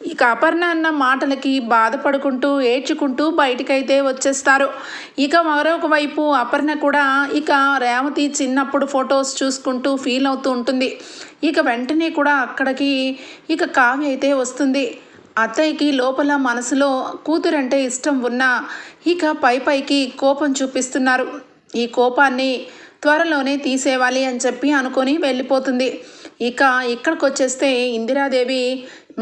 ఇక అపర్ణ అన్న మాటలకి బాధపడుకుంటూ ఏడ్చుకుంటూ బయటికైతే వచ్చేస్తారు. ఇక మరొక వైపు అపర్ణ కూడా ఇక రేవతి చిన్నప్పుడు ఫొటోస్ చూసుకుంటూ ఫీల్ అవుతూ ఉంటుంది. ఇక వెంటనే కూడా అక్కడికి ఇక కావ్య అయితే వస్తుంది. అత్తయ్యకి లోపల మనసులో కూతురంటే ఇష్టం ఉన్నా ఇక పై పైకి కోపం చూపిస్తున్నారు. ఈ కోపాన్ని త్వరలోనే తీసేవాలి అని చెప్పి అనుకొని వెళ్ళిపోతుంది. ఇక ఇక్కడికి వచ్చేస్తే ఇందిరాదేవి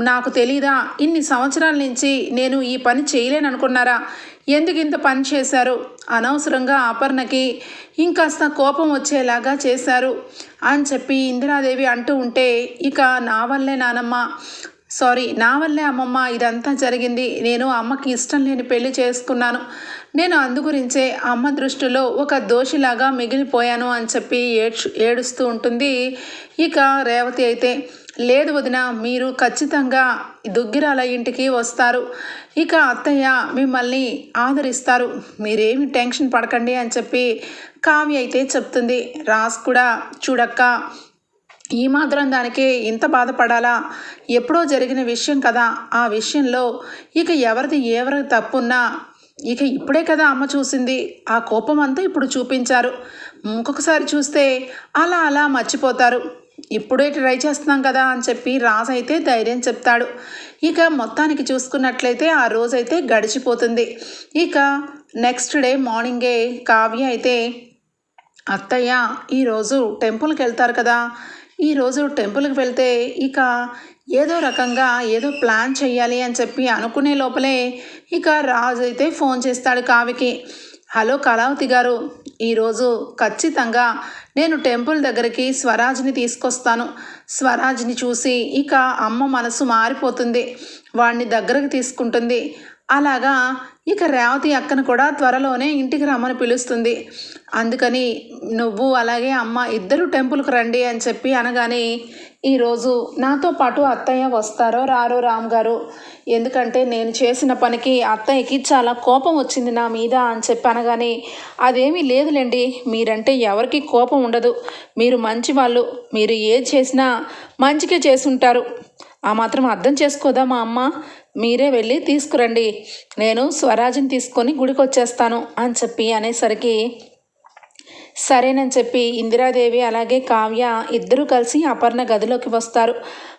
నాకు తెలీదా ఇన్ని సంవత్సరాల నుంచి నేను ఈ పని చేయలేననుకున్నారా ఎందుకు ఇంత పని చేశారు? అనవసరంగా అపర్ణకి ఇంకాస్త కోపం వచ్చేలాగా చేశారు అని చెప్పి ఇందిరాదేవి అంటూ ఉంటే ఇక నా వల్లే నానమ్మ. సారీ నా వల్లే అమ్మమ్మ ఇదంతా జరిగింది. నేను అమ్మకి ఇష్టం లేని పెళ్ళి చేసుకున్నాను. నేను అందుగురించే అమ్మ దృష్టిలో ఒక దోషిలాగా మిగిలిపోయాను అని చెప్పి ఏడ్చు ఏడుస్తూ ఉంటుంది. ఇక రేవతి అయితే లేదు వదిన మీరు ఖచ్చితంగా దుగ్గిరాల ఇంటికి వస్తారు. ఇక అత్తయ్య మిమ్మల్ని ఆదరిస్తారు. మీరేమి టెన్షన్ పడకండి అని చెప్పి కావ్య అయితే చెప్తుంది. రాస్ కూడా చూడక్క ఈ మాత్రం దానికి ఇంత బాధపడాలా? ఎప్పుడో జరిగిన విషయం కదా. ఆ విషయంలో ఇక ఎవరిది ఎవరి తప్పున్నా ఇక ఇప్పుడే కదా అమ్మ చూసింది. ఆ కోపం అంతా ఇప్పుడు చూపించారు. ఇంకొకసారి చూస్తే అలా అలా మర్చిపోతారు. ఇప్పుడే ట్రై చేస్తున్నాం కదా అని చెప్పి రాజు అయితే ధైర్యం చెప్తాడు. ఇక మొత్తానికి చూసుకున్నట్లయితే ఆ రోజైతే గడిచిపోతుంది. ఇక నెక్స్ట్ డే మార్నింగే కావ్య అయితే అత్తయ్య ఈరోజు టెంపుల్కి వెళ్తారు కదా. ఈరోజు టెంపుల్కి వెళ్తే ఇక ఏదో రకంగా ఏదో ప్లాన్ చేయాలి అని చెప్పి అనుకునే లోపలే ఇక రాజు అయితే ఫోన్ చేస్తాడు కావికి హలో కళావతి గారు ఈరోజు ఖచ్చితంగా నేను టెంపుల్ దగ్గరికి స్వరాజ్ని తీసుకొస్తాను. స్వరాజ్ని చూసి ఇక అమ్మ మనసు మారిపోతుంది. వాడిని దగ్గరకు తీసుకుంటుంది. అలాగా ఇక రేవతి అక్కను కూడా త్వరలోనే ఇంటికి రమ్మని పిలుస్తుంది. అందుకని నువ్వు అలాగే అమ్మ ఇద్దరు టెంపుల్కి రండి అని చెప్పి అనగానే ఈరోజు నాతో పాటు అత్తయ్య వస్తారో రారో రామ్ గారు. ఎందుకంటే నేను చేసిన పనికి అత్తయ్యకి చాలా కోపం వచ్చింది నా మీద అని చెప్పి అనగానే అదేమీ లేదులేండి మీరంటే ఎవరికి కోపం ఉండదు. మీరు మంచి వాళ్ళు మీరు ఏది చేసినా మంచిగా చేసుంటారు ఆ మాత్రం అర్థం చేసుకోదా మా అమ్మ? మీరే వెళ్ళి తీసుకురండి. నేను స్వరాజ్ని తీసుకొని గుడికి వచ్చేస్తాను అని చెప్పి అనేసరికి సరేనని చెప్పి ఇందిరాదేవి అలాగే కావ్య ఇద్దరూ కలిసి అపర్ణ గదిలోకి వస్తారు.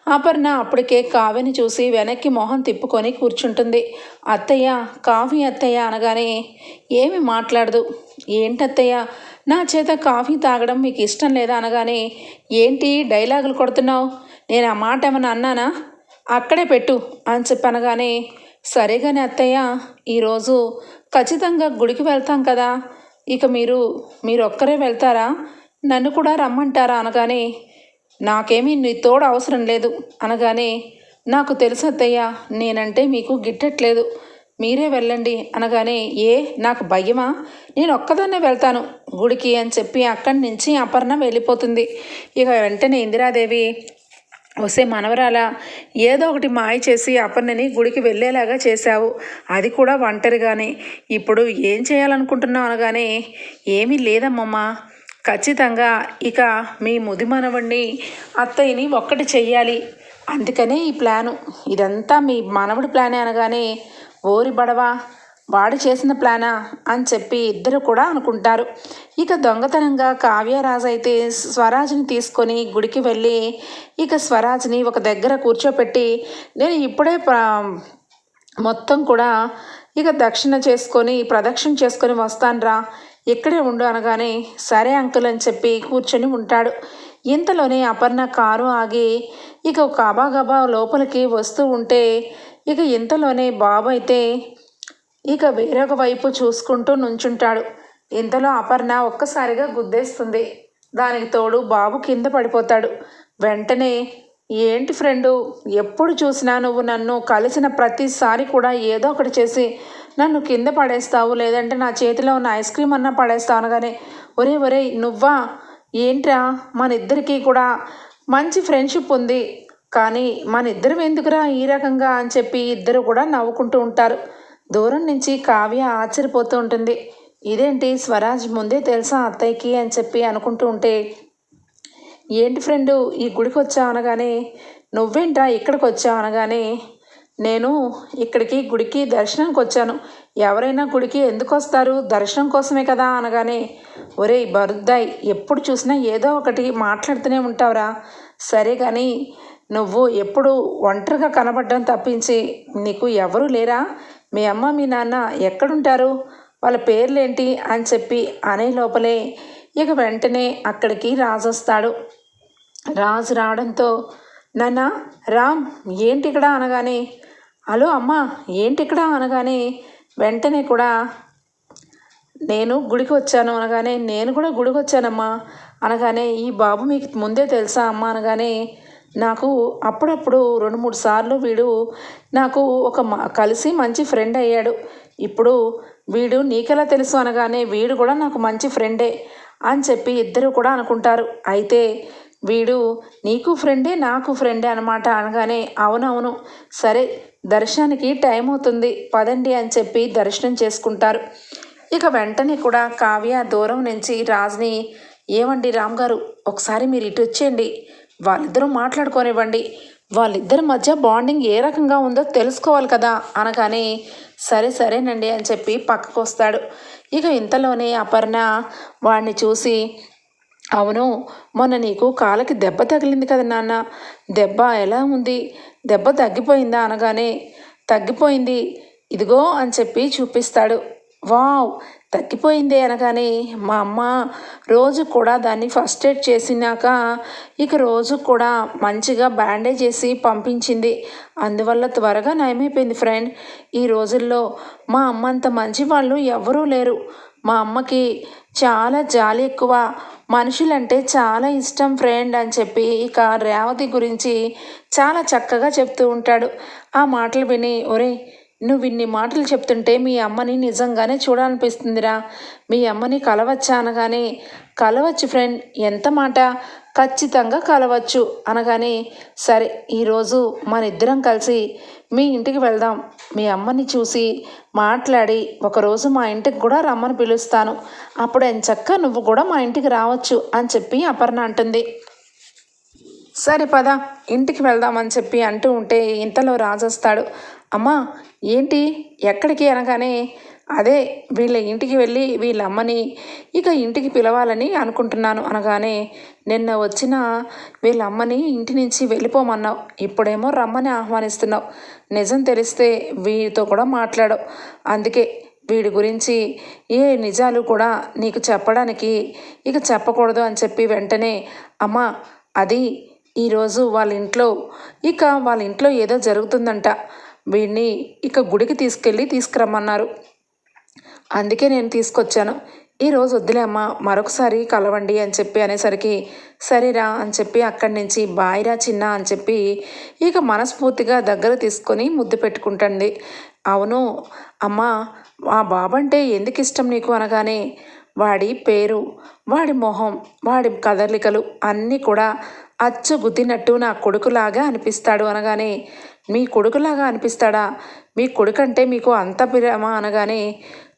అపర్ణ అప్పటికే కావ్యని చూసి వెనక్కి మొహం తిప్పుకొని కూర్చుంటుంది. అత్తయ్య కాఫీ అత్తయ్య అనగానే ఏమి మాట్లాడదు? ఏంటత్తయ్య? నా చేత కాఫీ తాగడం మీకు ఇష్టం లేదా? అనగానే ఏంటి డైలాగులు కొడుతున్నావు? నేను ఆ మాట ఏమన్నా అన్నానా? అక్కడే పెట్టు అని చెప్పి అనగానే అత్తయ్య ఈరోజు ఖచ్చితంగా గుడికి వెళ్తాం కదా. ఇక మీరు మీరు ఒక్కరే వెళ్తారా? నన్ను కూడా రమ్మంటారా అనగానే నాకేమీ నీ తోడు అవసరం లేదు అనగానే నాకు తెలుసు అత్తయ్య నేనంటే మీకు గిట్టట్లేదు. మీరే వెళ్ళండి అనగానే ఏ నాకు భయమా? నేను ఒక్కదాన్నే వెళ్తాను గుడికి అని చెప్పి అక్కడి నుంచి అపర్ణ వెళ్ళిపోతుంది. ఇక వెంటనే ఇందిరాదేవి వస్తే మనవరాల ఏదో ఒకటి మాయ చేసి అపర్ణని గుడికి వెళ్ళేలాగా చేశావు. అది కూడా ఒంటరిగానే. ఇప్పుడు ఏం చేయాలనుకుంటున్నావు అనగానే ఏమీ లేదమ్మమ్మా. ఖచ్చితంగా ఇక మీ ముది మనవడిని అత్తయ్యని ఒక్కటి చెయ్యాలి. అందుకనే ఈ ప్లాను. ఇదంతా మీ మనవడి ప్లానే అనగానే ఓరి బడవా వాడు చేసిన ప్లానా అని చెప్పి ఇద్దరు కూడా అనుకుంటారు. ఇక దొంగతనంగా కావ్యరాజు అయితే స్వరాజ్ని తీసుకొని గుడికి వెళ్ళి ఇక స్వరాజ్ని ఒక దగ్గర కూర్చోపెట్టి నేను ఇప్పుడే మొత్తం కూడా ఇక దక్షిణ చేసుకొని ప్రదక్షిణ చేసుకొని వస్తానురా. ఇక్కడే ఉండు అనగానే సరే అంకుల్ అని చెప్పి కూర్చొని ఉంటాడు. ఇంతలోనే అపర్ణ కారు ఆగి ఇక ఒక లోపలికి వస్తూ ఉంటే ఇక ఇంతలోనే బాబు అయితే ఇక వేరొక వైపు చూసుకుంటూ నుంచుంటాడు. ఇంతలో అపర్ణ ఒక్కసారిగా గుద్దేస్తుంది. దానికి తోడు బాబు కింద పడిపోతాడు. వెంటనే ఏంటి ఫ్రెండు ఎప్పుడు చూసినా నువ్వు నన్ను కలిసిన ప్రతిసారి కూడా ఏదో ఒకటి చేసి నన్ను కింద పడేస్తావు లేదంటే నా చేతిలో ఉన్న ఐస్ క్రీమ్ అన్నా పడేస్తావు అనగానే ఒరే ఒరే నువ్వా? ఏంట్రా? మన ఇద్దరికీ కూడా మంచి ఫ్రెండ్షిప్ ఉంది. కానీ మన ఇద్దరం ఎందుకురా ఈ రకంగా? అని చెప్పి ఇద్దరు కూడా నవ్వుకుంటూ ఉంటారు. దూరం నుంచి కావ్య ఆశ్చర్యపోతూ ఉంటుంది. ఇదేంటి? స్వరాజ్ ముందే తెలుసా అత్తయ్యకి అని చెప్పి అనుకుంటూ ఉంటే ఏంటి ఫ్రెండు ఈ గుడికి వచ్చావు అనగానే నువ్వేంటా ఇక్కడికి వచ్చావు అనగానే నేను ఇక్కడికి గుడికి దర్శనానికి వచ్చాను. ఎవరైనా గుడికి ఎందుకు వస్తారు? దర్శనం కోసమే కదా అనగానే ఒరేయ్ బరుద్దాయ్ ఎప్పుడు చూసినా ఏదో ఒకటి మాట్లాడుతూనే ఉంటావురా. సరే కానీ నువ్వు ఎప్పుడు ఒంటరిగా కనబడడం తప్పించి నీకు ఎవరు లేరా? మీ అమ్మ మీ నాన్న ఎక్కడుంటారు? వాళ్ళ పేర్లేంటి? అని చెప్పి అనే లోపలే ఇక వెంటనే అక్కడికి రాజు వస్తాడు రాజు రావడంతో నాన్న రామ్ ఏంటి ఇక్కడ అనగానే? హలో అమ్మ ఏంటి ఇక్కడ అనగానే? వెంటనే కూడా నేను గుడికి వచ్చాను అనగానే నేను కూడా గుడికి వచ్చానమ్మా అనగానే ఈ బాబు మీకు ముందే తెలుసా అమ్మ అనగానే నాకు అప్పుడప్పుడు రెండు మూడు సార్లు వీడు నాకు ఒక కలిసి మంచి ఫ్రెండ్ అయ్యాడు. ఇప్పుడు వీడు నీకెలా తెలుసు అనగానే వీడు కూడా నాకు మంచి ఫ్రెండే అని చెప్పి ఇద్దరు కూడా అనుకుంటారు. అయితే వీడు నీకు ఫ్రెండే నాకు ఫ్రెండే అనమాట అనగానే అవునవును సరే దర్శనానికి టైం అవుతుంది పదండి అని చెప్పి దర్శనం చేసుకుంటారు. ఇక వెంటనే కూడా కావ్య దూరం నుంచి రాజుని ఏమండి రామ్ గారు ఒకసారి మీరు ఇటు వచ్చేయండి వాళ్ళిద్దరూ మాట్లాడుకోనివ్వండి. వాళ్ళిద్దరి మధ్య బాండింగ్ ఏ రకంగా ఉందో తెలుసుకోవాలి కదా అనగానే సరే సరేనండి అని చెప్పి పక్కకు వస్తాడు ఇక ఇంతలోనే అపర్ణ వాడిని చూసి అవును మొన్న నీకు కాలకి దెబ్బ తగిలింది కదా నాన్న. దెబ్బ ఎలా ఉంది? దెబ్బ తగ్గిపోయిందా అనగానే తగ్గిపోయింది. ఇదిగో అని చెప్పి చూపిస్తాడు. వావ్ తగ్గిపోయింది అనగానే మా అమ్మ రోజు కూడా దాన్ని ఫస్ట్ ఎయిడ్ చేసినాక ఇక రోజు కూడా మంచిగా బ్యాండేజ్ చేసి పంపించింది. అందువల్ల త్వరగా నయమైపోయింది ఫ్రెండ్. ఈ రోజుల్లో మా అమ్మ అంత మంచి వాళ్ళు ఎవరూ లేరు. మా అమ్మకి చాలా జాలి ఎక్కువ. మనుషులంటే చాలా ఇష్టం ఫ్రెండ్ అని చెప్పి ఇక రేవతి గురించి చాలా చక్కగా చెప్తూ ఉంటాడు. ఆ మాటలు విని ఒరే నువ్వు ఇన్ని మాటలు చెప్తుంటే మీ అమ్మని నిజంగానే చూడాలనిపిస్తుందిరా. మీ అమ్మని కలవచ్చా అనగానే కలవచ్చు ఫ్రెండ్ ఎంత మాట? ఖచ్చితంగా కలవచ్చు. అనగానే సరే ఈరోజు మన ఇద్దరం కలిసి మీ ఇంటికి వెళ్దాం. మీ అమ్మని చూసి మాట్లాడి ఒకరోజు మా ఇంటికి కూడా రమ్మని పిలుస్తాను. అప్పుడు ఎంచక్క నువ్వు కూడా మా ఇంటికి రావచ్చు అని చెప్పి అపర్ణ అంటుంది. సరే పద ఇంటికి వెళ్దామని చెప్పి అంటూ ఉంటే ఇంతలో రాజొస్తాడు. అమ్మా ఏంటి? ఎక్కడికి అనగానే అదే వీళ్ళ ఇంటికి వెళ్ళి వీళ్ళ అమ్మని ఇక ఇంటికి పిలవాలని అనుకుంటున్నాను అనగానే నిన్న వచ్చిన వీళ్ళ అమ్మని ఇంటి నుంచి వెళ్ళిపోమన్నావు. ఇప్పుడేమో రమ్మని ఆహ్వానిస్తున్నావు. నిజం తెలిస్తే వీడితో కూడా మాట్లాడవు. అందుకే వీడి గురించి ఏ నిజాలు కూడా నీకు చెప్పడానికి ఇక చెప్పకూడదు అని చెప్పి వెంటనే అమ్మ అది ఈరోజు వాళ్ళ ఇంట్లో ఇక వాళ్ళ ఇంట్లో ఏదో జరుగుతుందంట. వీడిని ఇక గుడికి తీసుకెళ్ళి తీసుకురమ్మన్నారు. అందుకే నేను తీసుకొచ్చాను. ఈరోజు వద్దులే అమ్మ మరొకసారి కలవండి అని చెప్పి అనేసరికి సరేరా అని చెప్పి అక్కడి నుంచి బాయిరా చిన్న అని చెప్పి ఇక మనస్ఫూర్తిగా దగ్గర తీసుకొని ముద్దు పెట్టుకుంటండి అవును అమ్మ ఆ బాబంటే ఎందుకు ఇష్టం నీకు అనగానే వాడి పేరు వాడి మొహం వాడి కదలికలు అన్నీ కూడా అచ్చు గుద్దినట్టు నా కొడుకులాగా అనిపిస్తాడు అనగానే మీ కొడుకులాగా అనిపిస్తాడా? మీ కొడుకంటే మీకు అంత ప్రేమ అనగానే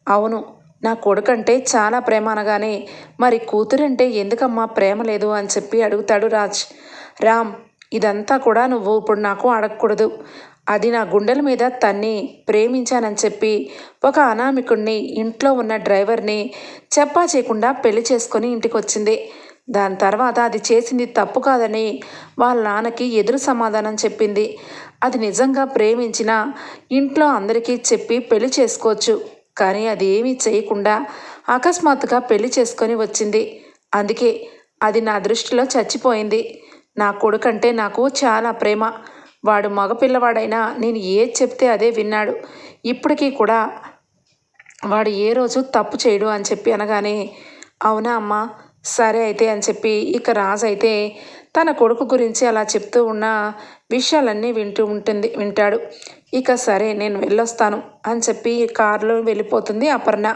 అవును నా కొడుకంటే చాలా ప్రేమ అనగానే మరి కూతురంటే ఎందుకమ్మా ప్రేమ లేదు అని చెప్పి అడుగుతాడు రాజ్. రామ్ ఇదంతా కూడా నువ్వు ఇప్పుడు నాకు అడగకూడదు. అది నా గుండెల మీద తన్ని ప్రేమించానని చెప్పి ఒక అనామికుడిని ఇంట్లో ఉన్న డ్రైవర్ని చెప్పా చేయకుండా పెళ్ళి చేసుకొని ఇంటికి వచ్చింది దాని తర్వాత అది చేసింది తప్పు కాదని వాళ్ళ నాన్నకి ఎదురు సమాధానం చెప్పింది. అది నిజంగా ప్రేమించిన ఇంట్లో అందరికీ చెప్పి పెళ్ళి చేసుకోవచ్చు. కానీ అది ఏమీ చేయకుండా అకస్మాత్తుగా పెళ్ళి చేసుకొని వచ్చింది. అందుకే అది నా దృష్టిలో చచ్చిపోయింది. నా కొడుకంటే నాకు చాలా ప్రేమ. వాడు మగపిల్లవాడైనా నేను ఏది చెప్తే అదే విన్నాడు. ఇప్పటికీ కూడా వాడు ఏ రోజు తప్పు చేయడు అని చెప్పి అనగానే అవునా అమ్మా సరే అయితే అని చెప్పి ఇక రాజు అయితే తన కొడుకు గురించి అలా చెప్తూ ఉన్న విషయాలన్నీ వింటూ ఉంటుంది వింటాడు. ఇక సరే నేను వెళ్ళొస్తాను అని చెప్పి కారులో వెళ్ళిపోతుంది అపర్ణ.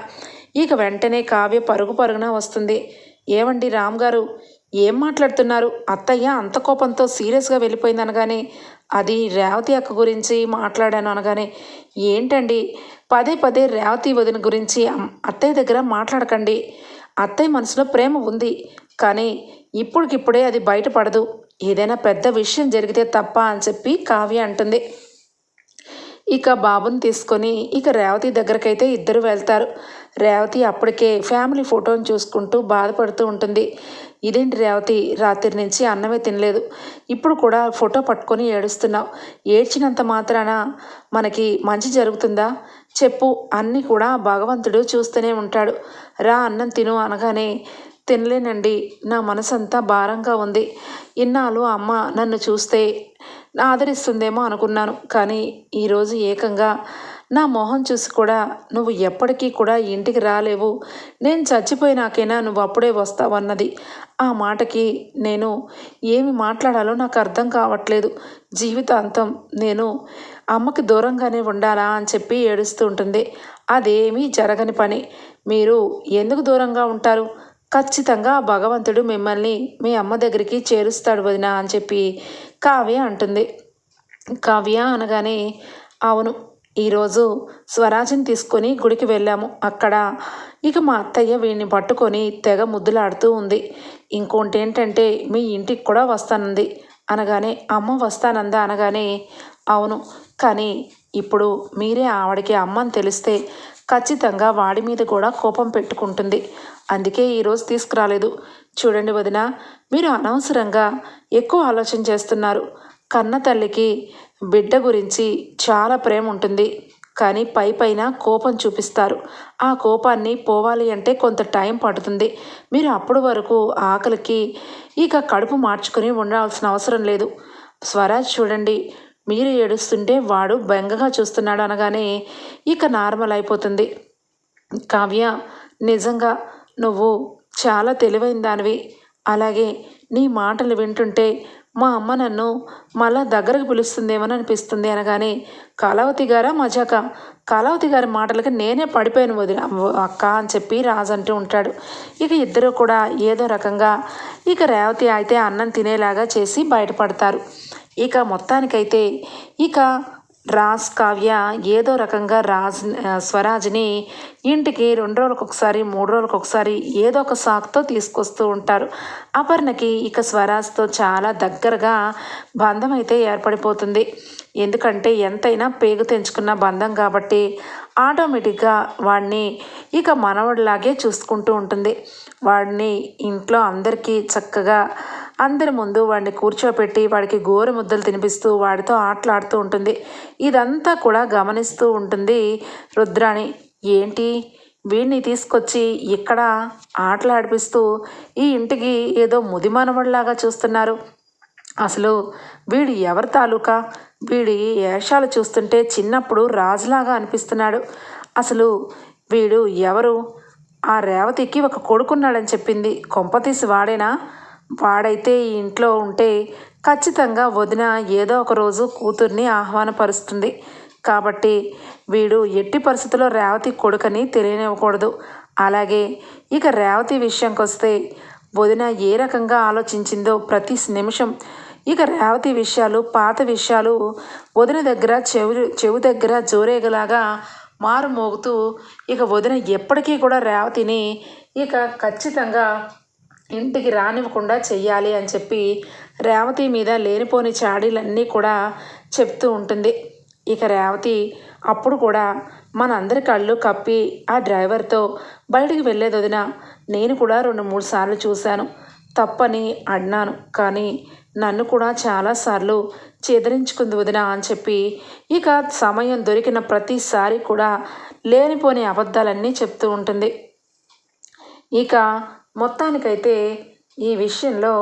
ఇక వెంటనే కావ్య పరుగు పరుగున వస్తుంది. ఏమండి రామ్ గారు? ఏం మాట్లాడుతున్నారు? అత్తయ్య అంత కోపంతో సీరియస్గా వెళ్ళిపోయింది అనగానే అది రేవతి అక్క గురించి మాట్లాడాను అనగానే ఏంటండి? పదే పదే రేవతి వదిన గురించి అత్తయ్య దగ్గర మాట్లాడకండి. అత్తయ్య మనసులో ప్రేమ ఉంది. కానీ ఇప్పటికిప్పుడే అది బయటపడదు. ఏదైనా పెద్ద విషయం జరిగితే తప్ప అని చెప్పి కావ్య అంటుంది. ఇక బాబుని తీసుకొని ఇక రేవతి దగ్గరకైతే ఇద్దరు వెళ్తారు. రేవతి అప్పటికే ఫ్యామిలీ ఫోటోని చూసుకుంటూ బాధపడుతూ ఉంటుంది. ఇదేంటి రేవతి రాత్రి నుంచి అన్నమే తినలేదు. ఇప్పుడు కూడా ఫోటో పట్టుకొని ఏడుస్తున్నావు. ఏడ్చినంత మాత్రాన మనకి మంచి జరుగుతుందా? చెప్పు. అన్నీ కూడా భగవంతుడు చూస్తూనే ఉంటాడు. రా అన్నం తిను అనగానే తినలేనండి. నా మనసంతా భారంగా ఉంది. ఇన్నాళ్ళు అమ్మ నన్ను చూస్తే ఆదరిస్తుందేమో అనుకున్నాను. కానీ ఈరోజు ఏకంగా నా మొహం చూసి కూడా నువ్వు ఎప్పటికీ కూడా ఇంటికి రాలేవు. నేను చచ్చిపోయినాకైనా నువ్వు అప్పుడే వస్తావన్నది. ఆ మాటకి నేను ఏమి మాట్లాడాలో నాకు అర్థం కావట్లేదు. జీవితాంతం నేను అమ్మకి దూరంగానే ఉండాలా అని చెప్పి ఏడుస్తూ ఉంటుంది. అదేమీ జరగని పని. మీరు ఎందుకు దూరంగా ఉంటారు? ఖచ్చితంగా ఆ భగవంతుడు మిమ్మల్ని మీ అమ్మ దగ్గరికి చేరుస్తాడు వదిన అని చెప్పి కావ్య అంటుంది. కావ్య అనగానే అవును ఈరోజు స్వరాజ్ని తీసుకొని గుడికి వెళ్ళాము. అక్కడ ఇక మా అత్తయ్య వీడిని పట్టుకొని తెగ ముద్దులాడుతూ ఉంది. ఇంకోటి ఏంటంటే మీ ఇంటికి కూడా వస్తానంది. అనగానే అమ్మ వస్తానందా? అనగానే అవును కానీ ఇప్పుడు మీరే ఆవిడకి అమ్మని తెలిస్తే ఖచ్చితంగా వాడి మీద కూడా కోపం పెట్టుకుంటుంది. అందుకే ఈరోజు తీసుకురాలేదు. చూడండి వదిన మీరు అనవసరంగా ఎక్కువ ఆలోచన చేస్తున్నారు. కన్న తల్లికి బిడ్డ గురించి చాలా ప్రేమ ఉంటుంది. కానీ పై పైన కోపం చూపిస్తారు. ఆ కోపాన్ని పోవాలి అంటే కొంత టైం పడుతుంది. మీరు అప్పటి వరకు ఆకలికి ఇక కడుపు మార్చుకొని ఉండాల్సిన అవసరం లేదు. స్వరాజ్ చూడండి మీరు ఏడుస్తుంటే వాడు బెంగగా చూస్తున్నాడు అనగానే ఇక నార్మల్ అయిపోతుంది. కావ్య నిజంగా నువ్వు చాలా తెలివైన దానివి. అలాగే నీ మాటలు వింటుంటే మా అమ్మ నన్ను మళ్ళా దగ్గరకు పిలుస్తుందేమని అనిపిస్తుంది అనగానే కళావతి గారా మజాక? కళావతి గారి మాటలకి నేనే పడిపోయాను వదిన అక్క అని చెప్పి రాజు అంటూ ఉంటాడు. ఇక ఇద్దరు కూడా ఏదో రకంగా ఇక రేవతి అయితే అన్నం తినేలాగా చేసి బయటపడతారు. ఇక మొత్తానికైతే ఇక రాజ్ కావ్య ఏదో రకంగా రాజ్ స్వరాజ్ని ఇంటికి రెండు రోజులకు ఒకసారి మూడు రోజులకు ఒకసారి ఏదో ఒక సాకుతో తీసుకొస్తూ ఉంటారు. అపర్ణకి ఇక స్వరాజ్తో చాలా దగ్గరగా బంధం అయితే ఏర్పడిపోతుంది. ఎందుకంటే ఎంతైనా పేగు తెంచుకున్న బంధం కాబట్టి ఆటోమేటిక్గా వాడిని ఇక మనవడిలాగే చూసుకుంటూ ఉంటుంది. వాడిని ఇంట్లో అందరికీ చక్కగా అందరి ముందు వాడిని కూర్చోపెట్టి వాడికి గోరు ముద్దలు తినిపిస్తూ వాడితో ఆటలాడుతూ ఉంటుంది. ఇదంతా కూడా గమనిస్తూ ఉంటుంది రుద్రాణి. ఏంటి? వీడిని తీసుకొచ్చి ఇక్కడ ఆటలాడిపిస్తూ ఈ ఇంటికి ఏదో ముదిమానవడిలాగా చూస్తున్నారు. అసలు వీడు ఎవరి తాలూకా? వీడి వేషాలు చూస్తుంటే చిన్నప్పుడు రాజులాగా అనిపిస్తున్నాడు. అసలు వీడు ఎవరు? ఆ రేవతికి ఒక కొడుకున్నాడని చెప్పింది. కొంపతీసి వాడేనా? వాడైతే ఈ ఇంట్లో ఉంటే ఖచ్చితంగా వదిన ఏదో ఒక రోజు కూతుర్ని ఆహ్వానపరుస్తుంది. కాబట్టి వీడు ఎట్టి పరిస్థితుల్లో రేవతి కొడుకని తెలియనివ్వకూడదు. అలాగే ఇక రేవతి విషయంకి వస్తే వదిన ఏ రకంగా ఆలోచించిందో ప్రతి నిమిషం. ఇక రేవతి విషయాలు పాత విషయాలు వదిన దగ్గర చెవి చెవు దగ్గర జోరేగలాగా మారు మోగుతూ ఇక వదిన ఎప్పటికీ కూడా రేవతిని ఇక ఖచ్చితంగా ఇంటికి రానివ్వకుండా చెయ్యాలి అని చెప్పి రేవతి మీద లేనిపోని చాడీలన్నీ కూడా చెప్తూ ఉంటుంది. ఇక రేవతి అప్పుడు కూడా మనందరి కళ్ళు కప్పి ఆ డ్రైవర్తో బయటికి వెళ్ళేది వదిన నేను కూడా రెండు మూడు సార్లు చూశాను. తప్పని అన్నాను. కానీ నన్ను కూడా చాలాసార్లు చెదిరించుకుంది వదిన అని చెప్పి ఇక సమయం దొరికిన ప్రతిసారి కూడా లేనిపోని అబద్ధాలన్నీ చెప్తూ ఉంటుంది. ఇక మొత్తానికైతే ఈ విషయంలో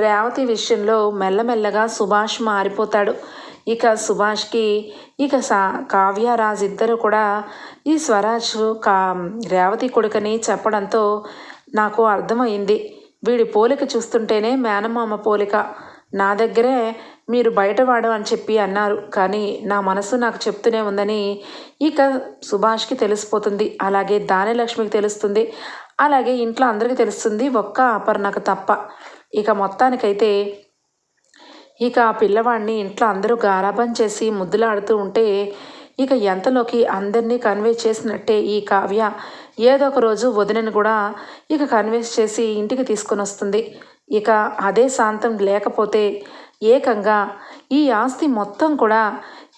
రేవతి విషయంలో మెల్లమెల్లగా సుభాష్ మారిపోతాడు. ఇక సుభాష్కి ఇక సా కావ్యరాజ్ ఇద్దరు కూడా ఈ స్వరాజ్ కా రేవతి కొడుకని చెప్పడంతో నాకు అర్థమైంది. వీడి పోలిక చూస్తుంటేనే మేనమామ పోలిక. నా దగ్గరే మీరు బయటవాడు అని చెప్పి అన్నారు. కానీ నా మనసు నాకు చెప్తూనే ఉందని ఇక సుభాష్కి తెలిసిపోతుంది. అలాగే దానిలక్ష్మికి తెలుస్తుంది. అలాగే ఇంట్లో అందరికీ తెలుస్తుంది ఒక్క అపర్ణకు తప్ప. ఇక మొత్తానికైతే ఇక ఆ పిల్లవాడిని ఇంట్లో అందరూ గారాబం చేసి ముద్దులాడుతూ ఉంటే ఇక ఎంతలోకి అందరినీ కన్వే చేసినట్టే ఈ కావ్య. ఏదో ఒక రోజు వదినని కూడా ఇక కన్విన్స్ చేసి ఇంటికి తీసుకొని వస్తుంది. ఇక అదే శాంతం లేకపోతే ఏకంగా ఈ ఆస్తి మొత్తం కూడా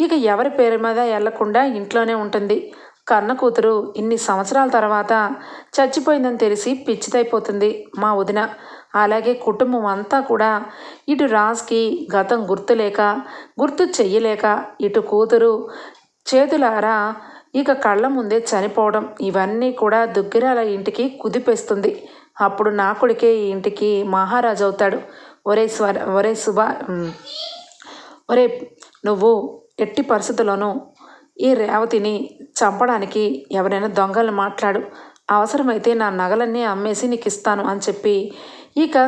ఇక ఎవరి పేరు మీద వెళ్ళకుండా ఇంట్లోనే ఉంటుంది. కన్న కూతురు ఇన్ని సంవత్సరాల తర్వాత చచ్చిపోయిందని తెలిసి పిచ్చిదైపోతుంది మా వదిన. అలాగే కుటుంబం అంతా కూడా ఇటు రాజ్కి గతం గుర్తులేక గుర్తు చెయ్యలేక ఇటు కూతురు చేతులారా ఇక కళ్ళ ముందే చనిపోవడం ఇవన్నీ కూడా దుగ్గిరాల ఇంటికి కుదిపేస్తుంది. అప్పుడు నా కొడుకే ఈ ఇంటికి మహారాజు అవుతాడు. ఒరే స్వర ఒరే సుభా ఒరే నువ్వు ఎట్టి పరిస్థితుల్లోనూ ఈ రేవతిని చంపడానికి ఎవరైనా దొంగలు మాట్లాడు. అవసరమైతే నా నగలన్నీ అమ్మేసి నీకు ఇస్తాను అని చెప్పి ఇక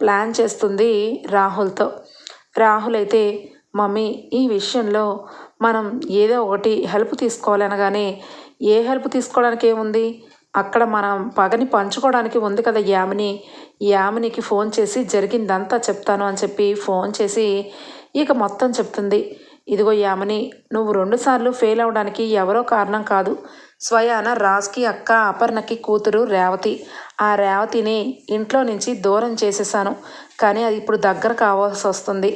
ప్లాన్ చేస్తుంది రాహుల్తో. రాహుల్ అయితే మమ్మీ ఈ విషయంలో మనం ఏదో ఒకటి హెల్ప్ తీసుకోవాలనగానే ఏ హెల్ప్ తీసుకోవడానికి ఏముంది? అక్కడ మనం పగని పంచుకోవడానికి ఉంది కదా యామిని. యామినికి ఫోన్ చేసి జరిగిందంతా చెప్తాను అని చెప్పి ఫోన్ చేసి ఇక మొత్తం చెప్తుంది. ఇదిగో యామిని నువ్వు రెండుసార్లు ఫెయిల్ అవడానికి ఎవరో కారణం కాదు. స్వయాన రాజ్కి అక్క అపర్ణకి కూతురు రేవతి. ఆ రేవతిని ఇంట్లో నుంచి దూరం చేసేసాను. కానీ అది ఇప్పుడు దగ్గర కావాల్సి వస్తుంది.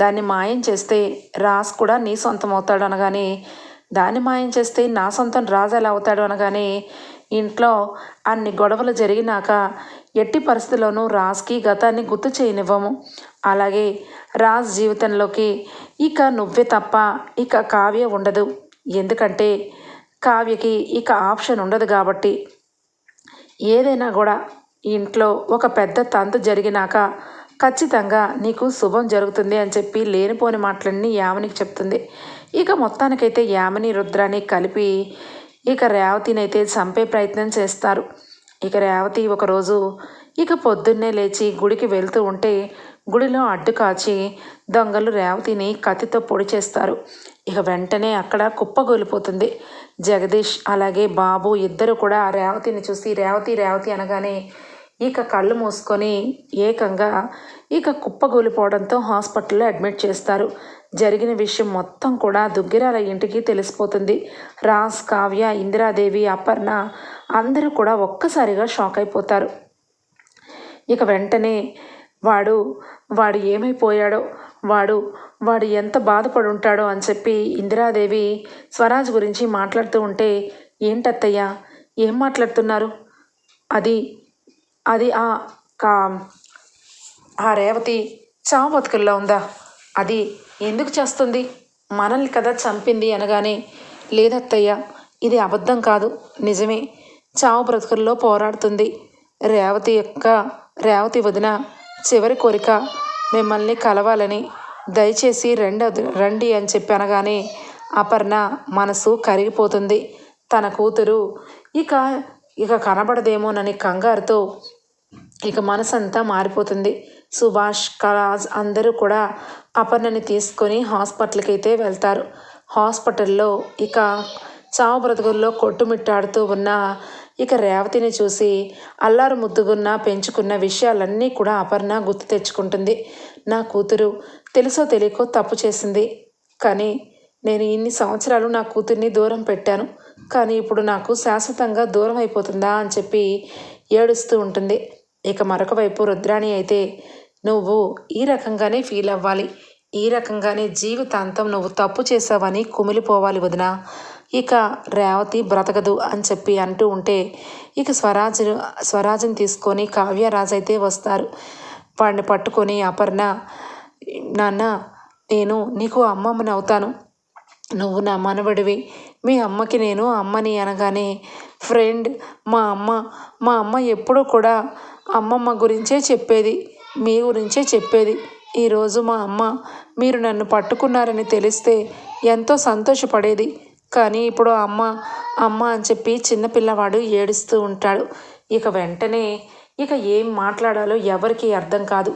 దాన్ని మాయం చేస్తే రాజ్ కూడా నీ సొంతం అవుతాడు అనగానే దాన్ని మాయం చేస్తే నా సొంతం రాజు ఎలా అవుతాడు అనగానే ఇంట్లో అన్ని గొడవలు జరిగినాక ఎట్టి పరిస్థితుల్లోనూ రాజ్కి గతాన్ని గుర్తు చేయనివ్వము. అలాగే రాజ్ జీవితంలోకి ఇక నువ్వే తప్ప ఇక కావ్య ఉండదు. ఎందుకంటే కావ్యకి ఇక ఆప్షన్ ఉండదు కాబట్టి. ఏదైనా కూడా ఇంట్లో ఒక పెద్ద తంతు జరిగినాక ఖచ్చితంగా నీకు శుభం జరుగుతుంది అని చెప్పి లేనిపోని మాటలన్నీ యామనికి చెప్తుంది. ఇక మొత్తానికైతే యామని రుద్రాన్ని కలిపి ఇక రేవతిని అయితే చంపే ప్రయత్నం చేస్తారు. ఇక రేవతి ఒకరోజు ఇక పొద్దున్నే లేచి గుడికి వెళ్తూ ఉంటే గుడిలో అడ్డు కాచి దొంగలు రేవతిని కత్తితో పొడి చేస్తారు. ఇక వెంటనే అక్కడ కుప్పగొలిపోతుంది జగదీష్ అలాగే బాబు ఇద్దరు కూడా రేవతిని చూసి రేవతి రేవతి అనగానే ఇక కళ్ళు మూసుకొని ఏకంగా ఇక కుప్పగూలిపోవడంతో హాస్పిటల్లో అడ్మిట్ చేస్తారు. జరిగిన విషయం మొత్తం కూడా దుగ్గిరాల ఇంటికి తెలిసిపోతుంది. రాస్ కావ్య ఇందిరాదేవి అపర్ణ అందరూ కూడా ఒక్కసారిగా షాక్ అయిపోతారు. ఇక వెంటనే వాడు వాడు ఏమైపోయాడో వాడు వాడు ఎంత బాధపడి ఉంటాడో అని చెప్పి ఇందిరాదేవి స్వరాజ్ గురించి మాట్లాడుతూ ఉంటే ఏంటత్తయ్యా ఏం మాట్లాడుతున్నారు? అది అది ఆ కా ఆ రేవతి చావు బతుకుల్లో ఉందా? అది ఎందుకు చేస్తుంది? మనల్ని కదా చంపింది అనగానే లేదత్తయ్య ఇది అబద్ధం కాదు నిజమే. చావు బ్రతుకుల్లో పోరాడుతుంది. రేవతి యొక్క రేవతి వదిన చివరి కోరిక మిమ్మల్ని కలవాలని దయచేసి రెండు రండి అని చెప్పి అనగానే అపర్ణ మనసు కరిగిపోతుంది. తన కూతురు ఇక ఇక కనబడదేమోనని కంగారుతో ఇక మనసంతా మారిపోతుంది. సుభాష్ కళాజ్ అందరూ కూడా అపర్ణని తీసుకొని హాస్పిటల్కి అయితే వెళ్తారు. హాస్పిటల్లో ఇక చావు బ్రతుకుల్లో కొట్టుమిట్టాడుతూ ఉన్న ఇక రేవతిని చూసి అల్లారు ముద్దుగున్న పెంచుకున్న విషయాలన్నీ కూడా అపర్ణ గుర్తు తెచ్చుకుంటుంది. నా కూతురు తెలుసో తెలియకో తప్పు చేసింది. కానీ నేను ఇన్ని సంవత్సరాలు నా కూతుర్ని దూరం పెట్టాను. కానీ ఇప్పుడు నాకు శాశ్వతంగా దూరం అయిపోతుందా అని చెప్పి ఏడుస్తూ ఉంటుంది. ఇక మరొక వైపు రుద్రాణి అయితే నువ్వు ఈ రకంగానే ఫీల్ అవ్వాలి. ఈ రకంగానే జీవితాంతం నువ్వు తప్పు చేసావని కుమిలిపోవాలి వదిన. ఇక రేవతి బ్రతకదు అని చెప్పి అంటూ ఉంటే ఇక స్వరాజు స్వరాజుని తీసుకొని కావ్యరాజు అయితే వస్తారు. వాడిని పట్టుకొని అపర్ణ నాన్న నేను నీకు అమ్మమ్మని అవుతాను. నువ్వు నా మనవడివి. మీ అమ్మకి నేను అమ్మని అనగానే ఫ్రెండ్ మా అమ్మ. మా అమ్మ ఎప్పుడూ కూడా అమ్మమ్మ గురించే చెప్పేది మీ గురించే చెప్పేది. ఈరోజు మా అమ్మ మీరు నన్ను పట్టుకున్నారని తెలిస్తే ఎంతో సంతోషపడేది. కానీ ఇప్పుడు అమ్మ అమ్మ అని చెప్పి చిన్నపిల్లవాడు ఏడుస్తూ ఉంటాడు. ఇక వెంటనే ఇక ఏం మాట్లాడాలో ఎవరికీ అర్థం కాదు.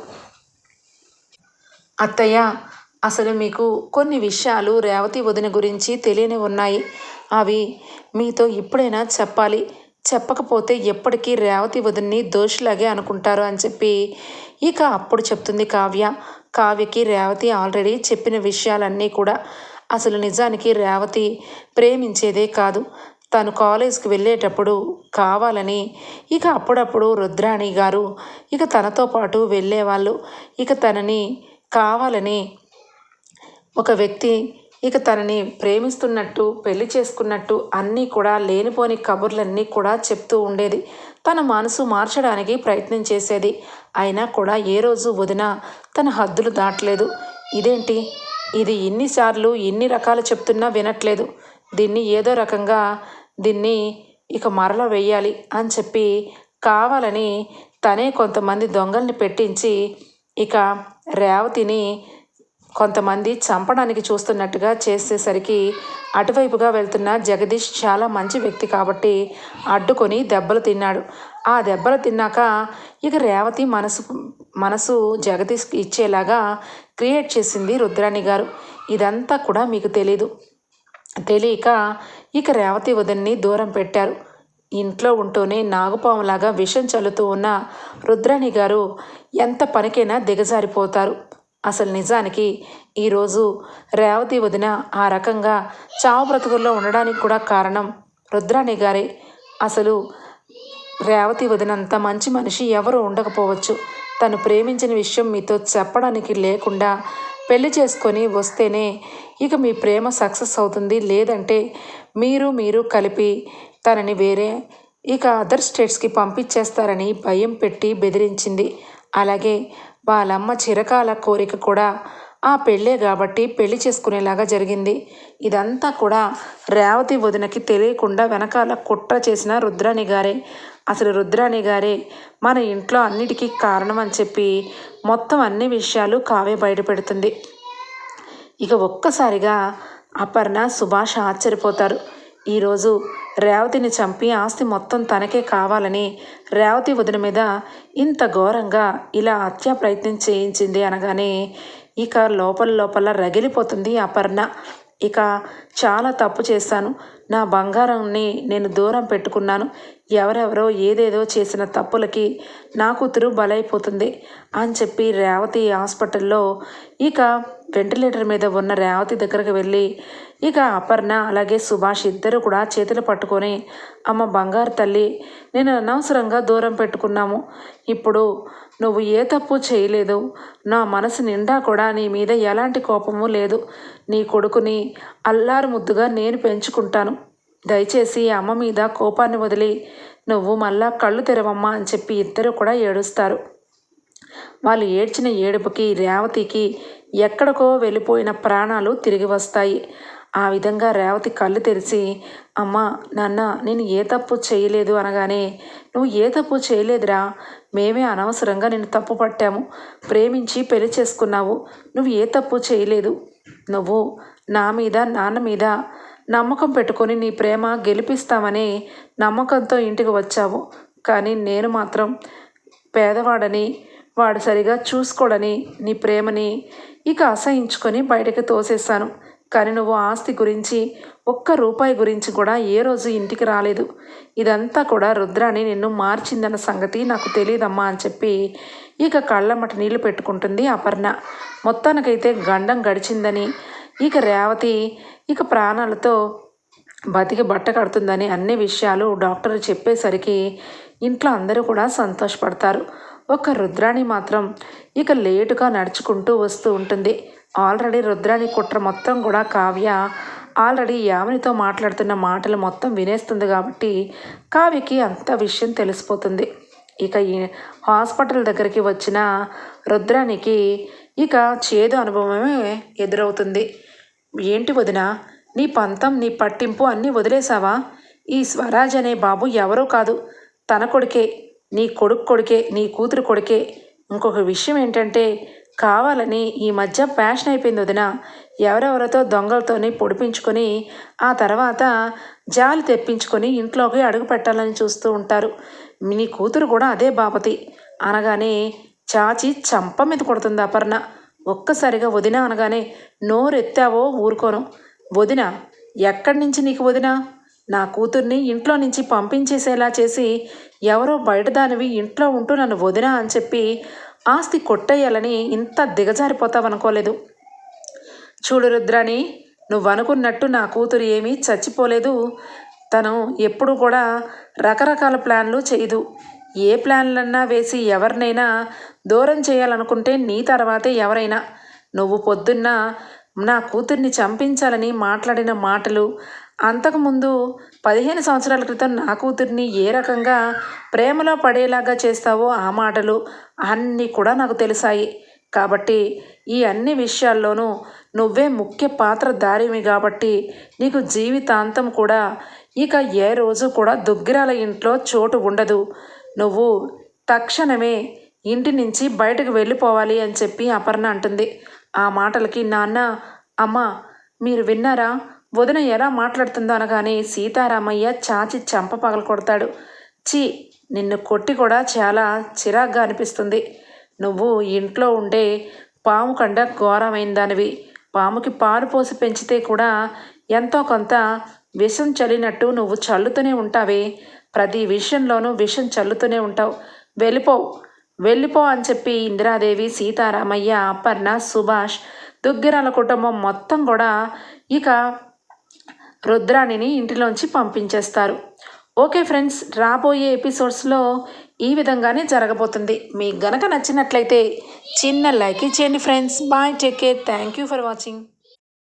అత్తయ్య అసలు మీకు కొన్ని విషయాలు రేవతి వదిన గురించి తెలియని ఉన్నాయి. అవి మీతో ఇప్పుడైనా చెప్పాలి. చెప్పకపోతే ఎప్పటికీ రేవతి వదిన్ని దోషులాగే అనుకుంటారు అని చెప్పి ఇక అప్పుడు చెప్తుంది కావ్య. కావ్యకి రేవతి ఆల్రెడీ చెప్పిన విషయాలన్నీ కూడా అసలు నిజానికి రేవతి ప్రేమించేదే కాదు. తను కాలేజ్కి వెళ్ళేటప్పుడు కావాలని ఇక అప్పుడప్పుడు రుద్రాణి గారు ఇక తనతో పాటు వెళ్ళేవాళ్ళు. ఇక తనని కావాలని ఒక వ్యక్తి ఇక తనని ప్రేమిస్తున్నట్టు పెళ్ళి చేసుకున్నట్టు అన్నీ కూడా లేనిపోని కబుర్లన్నీ కూడా చెప్తూ ఉండేది. తన మనసు మార్చడానికి ప్రయత్నం చేసేది. అయినా కూడా ఏ రోజు వదిన తన హద్దులు దాటలేదు. ఇదేంటి? ఇది ఎన్నిసార్లు ఎన్ని రకాలు చెప్తున్నా వినట్లేదు. దీన్ని ఏదో రకంగా దీన్ని ఇక మరల వెయ్యాలి అని చెప్పి కావాలని తనే కొంతమంది దొంగల్ని పెట్టించి ఇక రేవతిని కొంతమంది చంపడానికి చూస్తున్నట్టుగా చేసేసరికి అటువైపుగా వెళ్తున్న జగదీష్ చాలా మంచి వ్యక్తి కాబట్టి అడ్డుకొని దెబ్బలు తిన్నాడు. ఆ దెబ్బలు తిన్నాక ఇక రేవతి మనసు మనసు జగదీష్కి ఇచ్చేలాగా క్రియేట్ చేసింది రుద్రాణి గారు. ఇదంతా కూడా మీకు తెలీదు. తెలియక ఇక రేవతి వదిన్ని దూరం పెట్టారు. ఇంట్లో ఉంటూనే నాగుపాములాగా విషం చల్లుతూ ఉన్న రుద్రాణి గారు ఎంత పనికైనా దిగజారిపోతారు. అసలు నిజానికి ఈరోజు రేవతి వదిన ఆ రకంగా చావు బ్రతుకుల్లో ఉండడానికి కూడా కారణం రుద్రాణి గారే. అసలు రేవతి వదినంత మంచి మనిషి ఎవరు ఉండకపోవచ్చు. తను ప్రేమించిన విషయం మీతో చెప్పడానికి లేకుండా పెళ్ళి చేసుకొని వస్తేనే ఇక మీ ప్రేమ సక్సెస్ అవుతుంది. లేదంటే మీరు మీరు కలిపి తనని వేరే ఇక అదర్ స్టేట్స్కి పంపించేస్తారని భయం పెట్టి బెదిరించింది. అలాగే వాళ్ళమ్మ చిరకాల కోరిక కూడా ఆ పెళ్ళే కాబట్టి పెళ్ళి చేసుకునేలాగా జరిగింది. ఇదంతా కూడా రేవతి వదినకి తెలియకుండా వెనకాల కుట్ర చేసిన రుద్రాణి గారే. అసలు రుద్రాణి గారే మన ఇంట్లో అన్నిటికీ కారణం అని చెప్పి మొత్తం అన్ని విషయాలు కావే బయటపెడుతుంది ఇక ఒక్కసారిగా అపర్ణ సుభాష్ ఆశ్చర్యపోతారు. ఈరోజు రేవతిని చంపి ఆస్తి మొత్తం తనకే కావాలని రేవతి వదిన మీద ఇంత ఘోరంగా ఇలా హత్యా ప్రయత్నం చేయించింది అనగానే ఇక లోపల లోపల రగిలిపోతుంది అపర్ణ. ఇక చాలా తప్పు చేశాను నా బంగారాన్ని నేను దూరం పెట్టుకున్నాను. ఎవరెవరో ఏదేదో చేసిన తప్పులకి నా కూతురు బలైపోతుంది అని చెప్పి రేవతి హాస్పిటల్లో ఇక వెంటిలేటర్ మీద ఉన్న రేవతి దగ్గరకు వెళ్ళి ఇక అపర్ణ అలాగే సుభాష్ ఇద్దరు కూడా చేతులు పట్టుకొని అమ్మ బంగారు తల్లి నేను అనవసరంగా దూరం పెట్టుకున్నాము. ఇప్పుడు నువ్వు ఏ తప్పు చేయలేదు. నా మనసు నిండా కూడా నీ మీద ఎలాంటి కోపము లేదు. నీ కొడుకుని అల్లారు ముద్దుగా నేను పెంచుకుంటాను. దయచేసి అమ్మ మీద కోపాన్ని వదిలి నువ్వు మళ్ళా కళ్ళు తెరవమ్మా అని చెప్పి ఇద్దరు కూడా ఏడుస్తారు. వాళ్ళు ఏడ్చిన ఏడుపుకి రేవతికి ఎక్కడికో వెళ్ళిపోయిన ప్రాణాలు తిరిగి వస్తాయి. ఆ విధంగా రేవతి కళ్ళు తెరిచి అమ్మ నాన్న నేను ఏ తప్పు చేయలేదు అనగానే నువ్వు ఏ తప్పు చేయలేదురా. మేమే అనవసరంగా నేను తప్పు పట్టాము. ప్రేమించి పెళ్ళి చేసుకున్నావు. నువ్వు ఏ తప్పు చేయలేదు. నువ్వు నా మీద నాన్న మీద నమ్మకం పెట్టుకొని నీ ప్రేమ గెలిపిస్తామని నమ్మకంతో ఇంటికి వచ్చావు. కానీ నేను మాత్రం పేదవాడని వాడు సరిగా చూసుకోడని నీ ప్రేమని ఇక అసహించుకొని బయటకు తోసేశాను. కానీ నువ్వు ఆస్తి గురించి ఒక్క రూపాయి గురించి కూడా ఏ రోజు ఇంటికి రాలేదు. ఇదంతా కూడా రుద్రాని నిన్ను మార్చిందన్న సంగతి నాకు తెలియదమ్మా అని చెప్పి ఇక కళ్ళమట నీళ్ళు పెట్టుకుంటుంది అపర్ణ. మొత్తానికైతే గండం గడిచిందని ఇక రేవతి ఇక ప్రాణాలతో బతికి బట్ట కడుతుందని అన్ని విషయాలు డాక్టర్ చెప్పేసరికి ఇంట్లో అందరూ కూడా సంతోషపడతారు. ఒక రుద్రాణి మాత్రం ఇక లేటుగా నడుచుకుంటూ వస్తూ ఉంటుంది. ఆల్రెడీ రుద్రాని కుట్ర మొత్తం కూడా కావ్య ఆల్రెడీ యామినితో మాట్లాడుతున్న మాటలు మొత్తం వినేస్తుంది కాబట్టి కావ్యకి అంత విషయం తెలిసిపోతుంది. ఇక ఈ హాస్పిటల్ దగ్గరికి వచ్చిన రుద్రానికి ఇక చేదు అనుభవమే ఎదురవుతుంది. ఏంటి వదిన నీ పంతం నీ పట్టింపు అన్నీ వదిలేసావా ఈ స్వరాజ్ అనే బాబు ఎవరో కాదు. తన కొడుకే నీ కొడుకు కొడుకే నీ కూతురు కొడుకే. ఇంకొక విషయం ఏంటంటే కావాలని ఈ మధ్య ఫ్యాషన్ అయిపోయింది వదిన. ఎవరెవరితో దొంగలతోని పొడిపించుకొని ఆ తర్వాత జాలి తెప్పించుకొని ఇంట్లోకి అడుగు పెట్టాలని చూస్తూ ఉంటారు. మీ కూతురు కూడా అదే బాపతి. అనగానే చాచి చంప మీద కొడుతుంది అపర్ణ. ఒక్కసారిగా వదిన అనగానే నోరెత్తావో ఊరుకోను. వదిన ఎక్కడి నుంచి నీకు వదిన? నా కూతుర్ని ఇంట్లో నుంచి పంపించేసేలా చేసి ఎవరో బయట దానివి ఇంట్లో ఉంటూ నన్ను వదిన అని చెప్పి ఆస్తి కొట్టేయాలని ఇంత దిగజారిపోతావనుకోలేదు. చూడు రుద్రాని నువ్వు అనుకున్నట్టు నా కూతురు ఏమీ చచ్చిపోలేదు. తను ఎప్పుడు కూడా రకరకాల ప్లాన్లు చేయదు. ఏ ప్లాన్లన్నా వేసి ఎవరినైనా దూరం చేయాలనుకుంటే నీ తర్వాతే ఎవరైనా. నువ్వు పొద్దున్న నా కూతుర్ని చంపించాలని మాట్లాడిన మాటలు అంతకుముందు పదిహేను సంవత్సరాల క్రితం నా కూతుర్ని ఏ రకంగా ప్రేమలో పడేలాగా చేస్తావో ఆ మాటలు అన్నీ కూడా నాకు తెలిసాయి. కాబట్టి ఈ అన్ని విషయాల్లోనూ నువ్వే ముఖ్య పాత్ర దారివి కాబట్టి నీకు జీవితాంతం కూడా ఇక ఏ రోజు కూడా దుగ్గిరాల ఇంట్లో చోటు ఉండదు. నువ్వు తక్షణమే ఇంటి నుంచి బయటకు వెళ్ళిపోవాలి అని చెప్పి అపర్ణ అంటుంది. ఆ మాటలకి నాన్న అమ్మ మీరు విన్నారా? వదిన ఎలా మాట్లాడుతుందో అనగానే సీతారామయ్య చాచి చంప పగల కొడతాడు. చీ నిన్ను కొట్టి కూడా చాలా చిరాగ్గా అనిపిస్తుంది. నువ్వు ఇంట్లో ఉండే పాము కండ ఘోరమైన దానివి. పాముకి పాలు పోసి పెంచితే కూడా ఎంతో కొంత విషం చల్లినట్టు నువ్వు చల్లుతూనే ఉంటావే. ప్రతి విషయంలోనూ విషం చల్లుతూనే ఉంటావు. వెళ్ళిపోవు. వెళ్ళిపో అని చెప్పి ఇందిరాదేవి సీతారామయ్య అపర్ణ సుభాష్ దుగ్గిరాల కుటుంబం మొత్తం కూడా ఇక రుద్రాణిని ఇంటిలోంచి పంపించేస్తారు. ఓకే ఫ్రెండ్స్ రాబోయే ఎపిసోడ్స్లో ఈ విధంగానే జరగబోతుంది. మీకు గనక నచ్చినట్లయితే చిన్న లైక్ ఇచ్చేయండి friends. Bye take care. Thank you for watching.